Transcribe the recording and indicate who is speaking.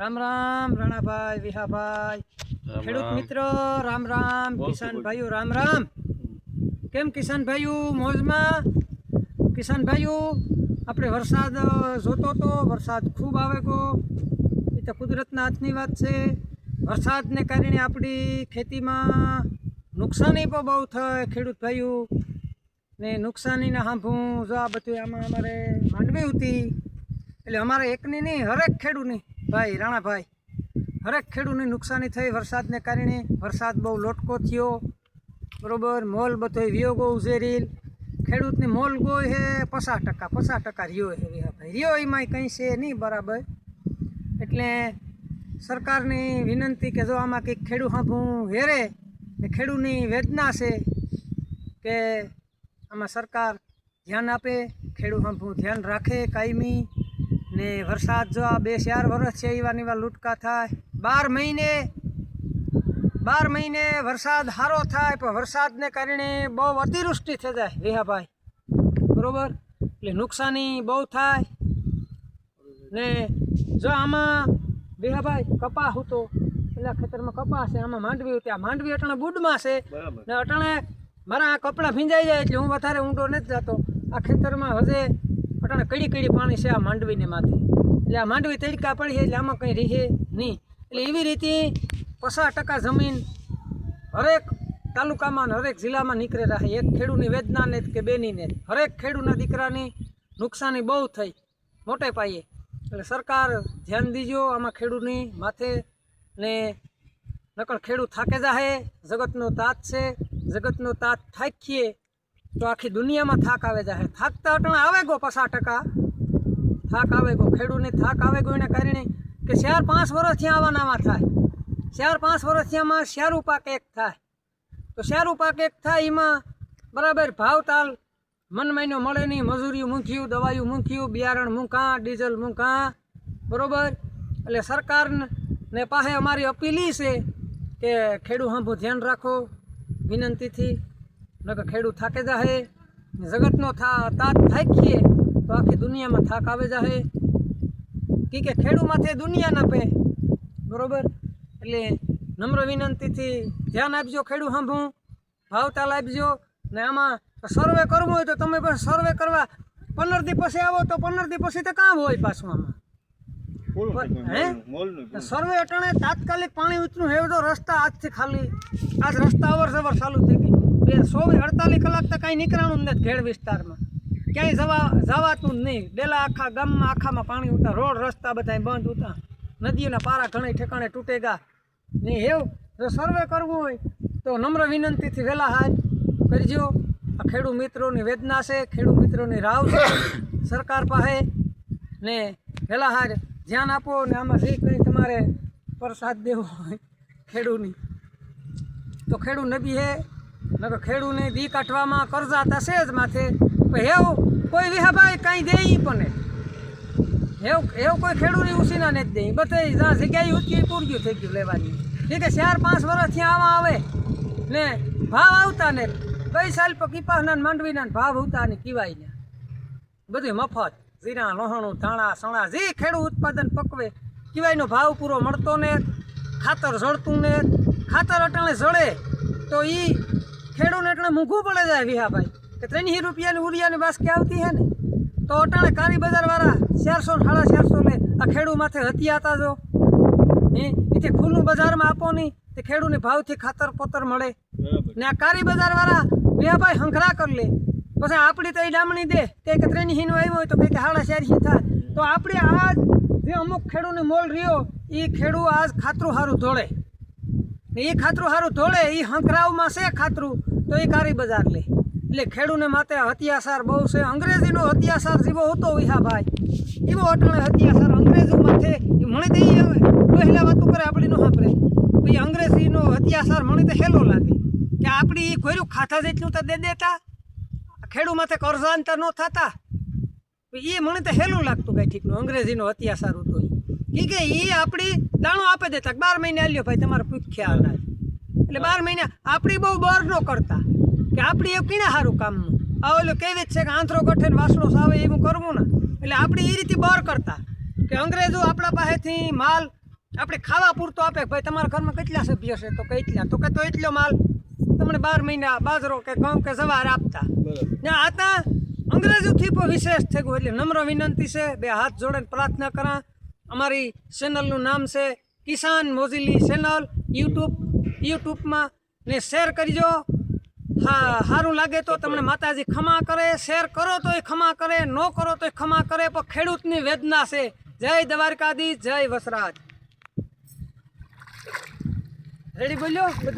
Speaker 1: રામ રામ રાણાભાઈ વિહાભાઈ. ખેડૂત મિત્રો રામ રામ કિસાન ભાઈઓ રામ રામ. કેમ કિસાન ભાઈઓ મોજમાં? કિસાન ભાઈઓ આપણે વરસાદ જોતો તો વરસાદ ખૂબ આવે કો એ તો કુદરતના હાથની વાત છે. વરસાદને કારણે આપણી ખેતીમાં નુકસાની પણ બહુ થાય ખેડૂત ભાઈઓ. ને નુકસાનીના સાંભળું જો આ બધું આમાં અમારે માંડવી હતી. એટલે અમારે એકની નહીં હરેક ખેડૂતની ભાઈ, રાણાભાઈ, હરેક ખેડૂતની નુકસાની થઈ વરસાદને કારણે વરસાદ બહુ લોટકો થયો. બરોબર, મોલ બધો વિયો ગો ઉઝેરીલ ખેડૂતને મોલ ગોય હે, પચાસ ટકા પચાસ ટકા રહ્યો હે ભાઈ. રહ્યો એમાંય કંઈ છે નહીં, બરાબર. એટલે સરકારની વિનંતી કે જો આમાં કંઈક ખેડૂત હાંભું હેરે ને ખેડૂતની વેદના છે કે આમાં સરકાર ધ્યાન આપે, ખેડૂત હાંભું ધ્યાન રાખે કાયમી. ને વરસાદ જો આ બે ચાર વર્ષ છે એવા ને એવા લૂટકા થાય. બાર મહિને બાર મહિને વરસાદ સારો થાય પણ વરસાદને કારણે બહુ અતિવૃષ્ટિ થઈ જાય વિહાભાઈ. બરોબર? એટલે નુકસાની બહુ થાય. ને જો આમાં વિહાભાઈ કપા હતો. પેલા ખેતરમાં કપા છે આમાં માંડવી હતી. આ માંડવી અટાણે બુડમાં છે. ને અટાણે મારા આ કપડાં ભીંજાઈ જાય એટલે હું વધારે ઊંડો નથી જતો. આ ખેતરમાં હજે અટાણે કડી કડી પાણી છે આ માંડવીને માથે એટલે આ માંડવી તડકા પડી છે એટલે આમાં કંઈ રહે નહીં. એટલે એવી રીતે પચાસ ટકા જમીન હરેક તાલુકામાં હરેક જિલ્લામાં નીકળે રહે. એક ખેડૂની વેદના ને કે બેનીને હરેક ખેડૂના દીકરાની નુકસાની બહુ થઈ મોટે પાયે. એટલે સરકાર ધ્યાન દીજો આમાં ખેડૂતની માથે ને નકળ ખેડૂત થાકે જાહે. જગતનો તાત છે. જગતનો તાત થાકીએ તો આખી દુનિયામાં થાક આવે જાહે. થાકતા અટણા આવે ગો પચાસ ટકા. થાક આવે ગો. ખેડૂતને થાક આવે ગો એના કારણે કે ચાર પાંચ વર્ષથી આવવાનામાં થાય. ચાર પાંચ વર્ષથી આમાં શેરું પાક એક થાય. તો શેરું પાક એક થાય એમાં બરાબર ભાવતાલ મન મહિનો મળે નહીં. મજૂરી મૂક્યું દવાયું મૂક્યું બિયારણ મૂકા ડીઝલ મૂકા બરાબર? એટલે સરકારને પાસે અમારી અપીલી છે કે ખેડૂત હાંભું ધ્યાન રાખો વિનંતીથી. નકર ખેડૂત થાકે જાહે જગતનો થા તાત થાકીએ તો આખી દુનિયામાં થાક આવે જાહે. કી કે ખેડૂ માથે દુનિયા ના પે. બરોબર? એટલે નમ્ર વિનંતીથી ધ્યાન આપજો ખેડૂત હાંભું ભાવતાલ આપજો ને આમાં સર્વે કરવું હોય તો તમે પણ સર્વે કરવા. પંદર દી પછી આવો તો પંદર દી પછી તો કામ હોય પાછું આમાં હે? સર્વે અટાણે તાત્કાલિક પાણી ઉતરું હેવડો રસ્તા આજથી ખાલી. આજ રસ્તા અવર જવર ચાલુ થઈ ગઈ. બે ચોવીસ અડતાલીસ કલાક તો કાંઈ નીકળવાનું જ નથી ઘેડ વિસ્તારમાં. ક્યાંય જવા જવાતું જ નહીં. ડેલા આખા ગામમાં, આખામાં પાણી ઉતા, રોડ, રસ્તા બધા બંધ ઉતા. નદીઓના પારા ઘણા ઠેકાણે તૂટેગા. ને એવું, જો સર્વે કરવું હોય, તો નમ્ર વિનંતીથી વહેલા હાથ કરજો. આ ખેડૂત મિત્રોની વેદના છે, ખેડૂત મિત્રોની રાવ છે. સરકાર પાસે ને વહેલા હાર ધ્યાન આપો ને આમાં જે કંઈ તમારે પ્રસાદ દેવો હોય ખેડૂની તો ખેડૂ નબી હે નકર ખેડૂને દી કાઢવામાં કરજા થશે જ માથે. હેવ કોઈ વિહાભાઈ કાંઈ દે પણ એવું એવું કોઈ ખેડૂરી ઉસીના નથી દે બધે જ્યાં જગ્યાએ ઉચકી પૂરગ્યું થઈ ગયું લેવાની. ઠીક છે, ચાર પાંચ વર્ષથી આવા આવે. ને ભાવ આવતા ને. કઈ સાલ પર કીપાસના માંડવીના ભાવ આવતા ને કીવાય ને. બધું મફત. જીરા લોહણું, ધાણા, સણા, જે ખેડૂત ઉત્પાદન પકવે, કીવાયનો ભાવ પૂરો મળતો ને. ખાતર જળતું ને. ખાતર અટાણે જળે, તો એ ખેડૂને એટલે મોંઘું પડે જાય વિહાભાઈ કે ત્રણસી રૂપિયાની ઉરિયાની બાસ્કી આવતી હે ને? તો અટાણે કારી બજારવાળા ચારસો સાડા ચારસો લે. આ ખેડૂ માથે હતિયાતા જો. હે? એથી ખુલ્લું બજારમાં આપો નહીં તે ખેડૂને ભાવથી ખાતર પોતર મળે ને આ કારી બજારવાળા વાળા વેપાઈ હંખરા કરી લે. પછી આપણી તો એ ડામણી દે કે કે ત્રણ હિનો આવ્યો હોય તો કંઈક હાડા ચારસી થાય. તો આપણે આ જે અમુક ખેડૂને મોલ રહ્યો એ ખેડૂ આજ ખાતરું સારું ધોળે. ને એ ખાતરું સારું ધોળે એ હંખરાવમાં છે ખાતરું. તો એ કારી બજાર લે. એટલે ખેડૂને માથે હત્યાસાર બહુ છે. અંગ્રેજીનો હત્યાસાર જેવો હતો વિહાભાઈ. એવો અટાણે હત્યાસાર અંગ્રેજો માથે એ મને તો એ પહેલા વાતું કરે, આપણી ન સાંભળે. પછી અંગ્રેજીનો હત્યાસાર મને તો હેલો લાગે. કે આપણી એ કર્યું ખાતા જેટલું તો દે દેતા. ખેડૂ માથે કરજાંતર ન થતા. એ મને તો હેલું લાગતું કઈ ઠીકનું. અંગ્રેજીનો અત્યાચાર હતો કે એ આપણી દાણો આપે દેતા. બાર મહિને આલ્યો ભાઈ, તમારે પૂછ્યા અનાજ એટલે બાર મહિના આપણી બહુ બોર ન કરતા. કે આપણી એ કીણા સારું કામનું? આ ઓલું કેવી જ છે કે આંથરો કઠે વાસણો સાવે એવું કરવું ને. એટલે આપણી એ રીતે બોર કરતા. કે અંગ્રેજો આપણા પાસેથી માલ આપણે ખાવા પૂરતો આપે ભાઈ તમારા ઘરમાં કેટલા સભ્ય છે? તો કેટલા? તો કે તો એટલો માલ તમને બાર મહિના બાજરો કે ઘઉં કે જવાર આપતા.
Speaker 2: ને
Speaker 1: ને આતા અંગ્રેજોથી પણ વિશેષ થઈ ગયું. એટલે નમ્ર વિનંતી છે બે હાથ જોડીને પ્રાર્થના કરા. અમારી ચેનલનું નામ છે કિસાન મોઝીલી ચેનલ યુટ્યુબ યુટ્યુબમાં ને શેર કરજો. હા સારું લાગે તો તમને માતાજી ખમા કરે, શેર કરો તોય ખમા કરે, ન કરો તોય ખમા કરે, પણ ખેડૂતની વેદના છે. જય દ્વારકાધીશ, જય વસરાજ. રેડી બોલ્યો?